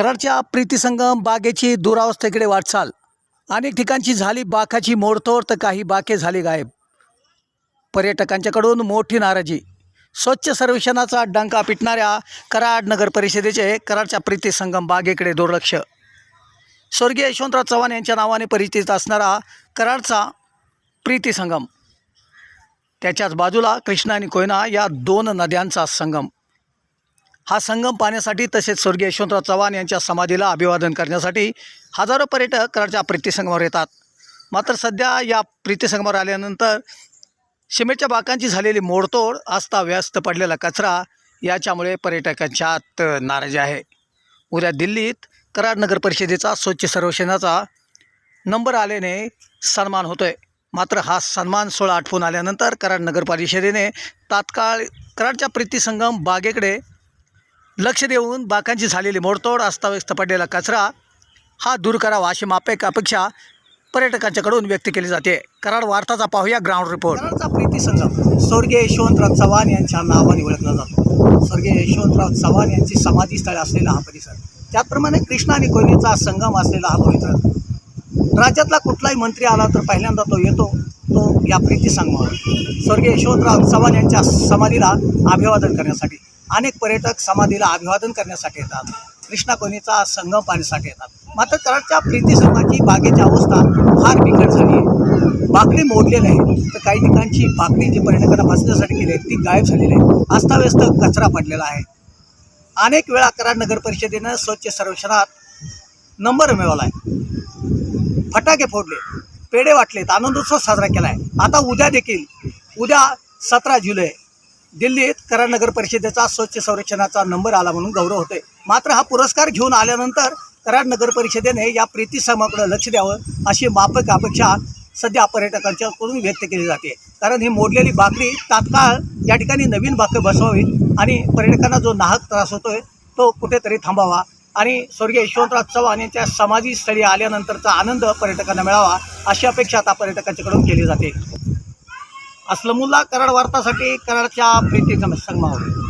कराडच्या प्रीतीसंगम बागेची दुरावस्थेकडे वाटचाल. अनेक ठिकाणची झाली बाकाची मोडतोड तर काही बाके झाली गायब. पर्यटकांच्याकडून मोठी नाराजी. स्वच्छ सर्वेक्षणाचा डंका पिटणाऱ्या कराड नगर परिषदेचे कराडच्या प्रीतिसंगम बागेकडे दुर्लक्ष. स्वर्गीय यशवंतराव चव्हाण यांच्या नावाने परिचित असणारा कराडचा प्रीतीसंगम. त्याच्याच बाजूला कृष्णा आणि कोयना या दोन नद्यांचा संगम. हा संगम पाहण्यासाठी तसेच स्वर्गीय यशवंतराव चव्हाण यांच्या समाधीला अभिवादन करण्यासाठी हजारो पर्यटक कराडच्या प्रीतीसंगमावर येतात. मात्र सध्या या प्रीतीसंगमावर आल्यानंतर सिमेंटच्या बाकांची झालेली मोडतोड अस्ताव्यस्त पडलेला कचरा याच्यामुळे पर्यटकांच्यात नाराजी आहे. उद्या दिल्लीत कराड नगर परिषदेचा स्वच्छ सर्वेक्षणाचा नंबर आल्याने सन्मान होतो आहे मात्र हा सन्मान सोहळा आठवून आल्यानंतर कराड नगर परिषदेने तात्काळ कराडच्या प्रीतीसंगम बागेकडे लक्ष देऊन बाकांची झालेली मोडतोड अस्ताव्यस्त पडलेला कचरा हा दूर करावा अशी मापेक अपेक्षा पर्यटकांच्याकडून व्यक्त केली जाते. कराड वार्ताचा पाहूया ग्राउंड रिपोर्ट. कराडचा प्रीतिसंगम स्वर्गीय यशवंतराव चव्हाण यांच्या नावाने ओळखला जातो. स्वर्गीय यशवंतराव चव्हाण यांची समाधी स्थळ असलेला हा परिसर. त्याचप्रमाणे कृष्णा आणि कोयनेचा संगम असलेला हा पवित्र राज्यातला कुठलाही मंत्री आला तर पहिल्यांदा तो येतो तो या प्रीती प्रीतिसंगमावर स्वर्गीय यशवंतराव चव्हाण यांच्या समाधीला अभिवादन करण्यासाठी. अनेक पर्यटक समाधीला अभिवादन करण्यासाठी येतात. कृष्णा कोयनेचा संगम पाहण्यासाठी येतात. मात्र कराडच्या प्रीतीसंघाची बागेची अवस्था फार बिकट झाली आहे. बाकडी मोडलेली आहे. तर काही ठिकाणची बाकडी जी पर्यटकांना बसण्यासाठी केली आहे ती गायब झालेली आहे. अस्ताव्यस्त कचरा पडलेला आहे. अनेक वेळा कराड नगर परिषदेनं स्वच्छ सर्वेक्षणात नंबर मिळवला आहे. फटाके फोडले पेढे वाटलेत आनंदोत्सव साजरा केला आहे आता उद्या देखील उद्या सतरा जुलै दिल्लीत कराड नगर परिषदेचा स्वच्छ संरक्षणाचा नंबर आला म्हणून गौरव होतोय. मात्र हा पुरस्कार घेऊन आल्यानंतर कराड नगर परिषदेने या प्रीतिसमाकडे लक्ष द्यावं अशी माफक अपेक्षा सध्या पर्यटकांच्याकडून व्यक्त केली जाते. कारण ही मोडलेली बाकडी तात्काळ या ठिकाणी नवीन बाकं बसवावी आणि पर्यटकांना जो नाहक त्रास होतोय तो कुठेतरी थांबावा आणि स्वर्गीय यशवंतराव चव्हाण यांच्या समाधीस्थळी आल्यानंतरचा आनंद पर्यटकांना मिळावा अशी अपेक्षा आता पर्यटकांच्याकडून केली जाते. असलमुल्ला कराड वार्तासाठी कराडच्या प्रीती संगमावर